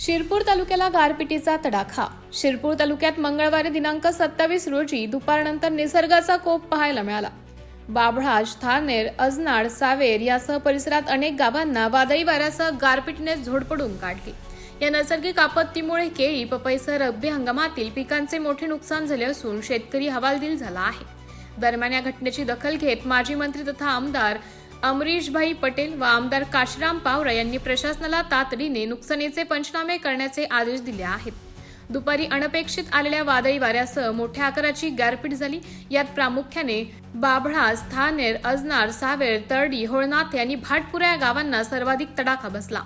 शिरपूर तालुक्याला गारपिटीचा तडाखा. शिरपूर तालुक्यात मंगळवारी दिनांक सत्तावीस रोजी दुपारनंतर निसर्गाचा कोप पाहायला मिळाला. बाभळाज थानेर अजनाड सावेर यासह परिसरात अनेक गावांना वादळी वाऱ्यासह गारपिटीने झोडपडून काढली. या नैसर्गिक आपत्तीमुळे केळी पपईसह रब्बी हंगामातील पिकांचे मोठे नुकसान झाले असून शेतकरी हवालदिल झाला आहे. दरम्यान या घटनेची दखल घेत माजी मंत्री तथा आमदार अमरीशभाई पटेल व आमदार काशीराम पावरा यांनी प्रशासनाला तातडीने नुकसानीचे पंचनामे करण्याचे आदेश दिले आहेत. दुपारी अनपेक्षित आलेल्या वादळी वाऱ्यासह मोठ्या आकाराची गारपीट झाली. यात प्रामुख्याने बाभळास थानेर अजनार सावेर तरडी होळनाथ यांनी भाटपुरा या गावांना सर्वाधिक तडाखा बसला.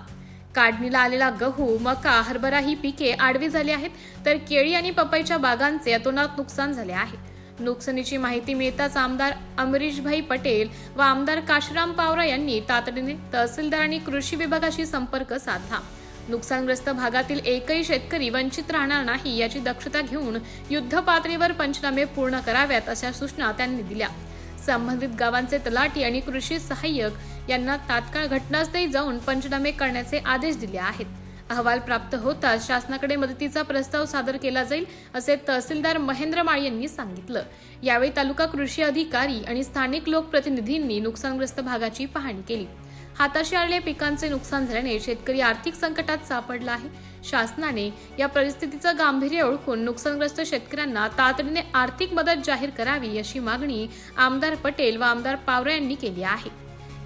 काढणीला आलेला गहू मका हरभरा ही पिके आडवी झाली आहेत तर केळी आणि पपईच्या बागांचे अतोनात नुकसान झाले आहे. नुकसानीची माहिती मिळताच आमदार अमरीशभाई पटेल व आमदार काशीराम पावरा यांनी तातडीने तहसीलदार आणि कृषी विभागाशी संपर्क साधला. नुकसानग्रस्त भागातील एकही शेतकरी वंचित राहणार नाही याची दक्षता घेऊन युद्ध पातळीवर पंचनामे पूर्ण कराव्यात अशा सूचना त्यांनी दिल्या. संबंधित गावांचे तलाठी आणि कृषी सहाय्यक यांना तात्काळ घटनास्थळी जाऊन पंचनामे करण्याचे आदेश दिले आहेत. अहवाल प्राप्त होताच शासनाकडे मदतीचा प्रस्ताव सादर केला जाईल असे तहसीलदार महेंद्र माळ यांनी सांगितलं. यावेळी तालुका कृषी अधिकारी आणि स्थानिक लोकप्रतिनिधींनी नुकसानग्रस्त भागाची पाहणी केली. हाताशी आलेल्या पिकांचे नुकसान झाल्याने शेतकरी आर्थिक संकटात सापडला आहे. शासनाने या परिस्थितीचं गांभीर्य ओळखून नुकसानग्रस्त शेतकऱ्यांना तातडीने आर्थिक मदत जाहीर करावी अशी मागणी आमदार पटेल व आमदार पावरा यांनी केली आहे.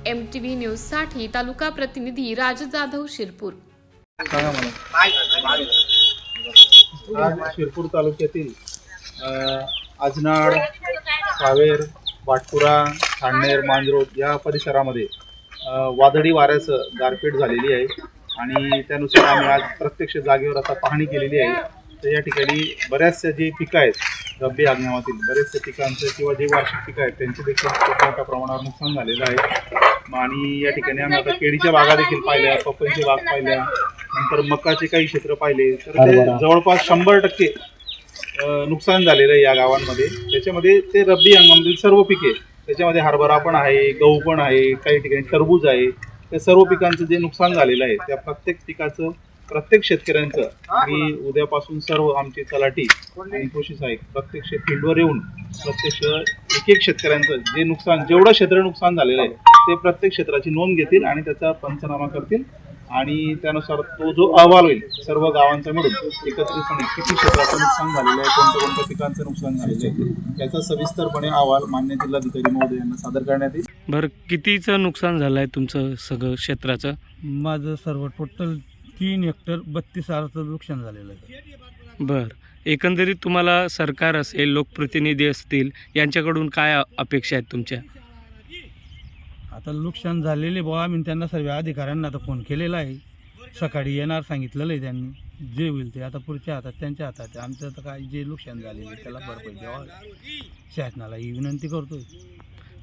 एम टी व्ही न्यूजसाठी तालुका प्रतिनिधी राज जाधव शिरपूर सांगा मला. आज शिरपूर तालुक्यातील आजनाड सावेर वाटपुरा थांडनेर मांजरोद या परिसरामध्ये वादळी वाऱ्याचं गारपीट झालेली आहे. आणि त्यानुसार आम्ही आज प्रत्यक्ष जागेवर आता पाहणी केलेली आहे. तर या ठिकाणी बऱ्याचशा जी पिकं आहेत रब्बी हंगामातील बरेचशा पिकांचं किंवा जे वार्षिक पिकं आहेत त्यांचे देखील खूप मोठ्या प्रमाणावर नुकसान झालेलं आहे. आणि या ठिकाणी आम्ही आता केळीच्या बागा देखील पाहिल्या पपईचे बाग पाहिल्या नंतर मकाचे काही क्षेत्र पाहिले तर ते जवळपास शंभर टक्के अ, नुकसान झालेलं आहे या गावांमध्ये. त्याच्यामध्ये ते रब्बी हंगामातील सर्व पिके त्याच्यामध्ये हरभरा पण आहे गहू पण आहे काही ठिकाणी टरबूज आहे. त्या सर्व पिकांचं जे नुकसान झालेलं आहे त्या प्रत्येक पिकाचं प्रत्येक शेतकऱ्यांचं मी उद्यापासून सर्व आमचे तलाठी आणि कृषी सहाय्यक प्रत्यक्ष फील्डवर येऊन प्रत्यक्ष एक एक शेतकऱ्यांचं जे नुकसान जेवढं क्षेत्र नुकसान झालेलं आहे ते प्रत्येक क्षेत्राची नोंद घेतील आणि त्याचा पंचनामा करतील. आणि त्यानुसार तो जो अहवाल होईल सर्व गावांचा मिळून एकत्रितपणे किती क्षेत्राचं नुकसान झालेलं आहे कोणत्या कोणत्या पिकांचं नुकसान झालेलं आहे याचा सविस्तरपणे अहवाल मान्य जिल्हाधिकारी महोदय यांना सादर करण्यात येईल. बरं कितीचं नुकसान झालं आहे तुमचं सगळं क्षेत्राचं? माझं सर्व टोटल तीन हेक्टर बत्तीस हजाराचं नुकसान झालेलं आहे. बरं एकंदरीत तुम्हाला सरकार असेल लोकप्रतिनिधी असतील यांच्याकडून काय अपेक्षा आहेत तुमच्या? आता नुकसान झालेले बुवा आम्ही त्यांना सर्व अधिकाऱ्यांना आता फोन केलेला आहे. सकाळी येणार सांगितलेलं आहे त्यांनी. जे होईल ते आता पुढच्या हातात त्यांच्या हातात आहे. आमचं तर काय जे नुकसान झालेलं आहे त्याला भरपाई द्यावा शासनाला ही विनंती करतोय.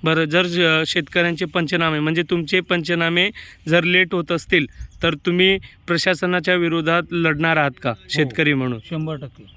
बरं जर ज- शेतकऱ्यांचे पंचनामे म्हणजे तुमचे पंचनामे जर लेट होत असतील तर तुम्ही प्रशासनाच्या विरोधात लढणार आहात का? शेतकरी म्हणून? शंभर टक्के.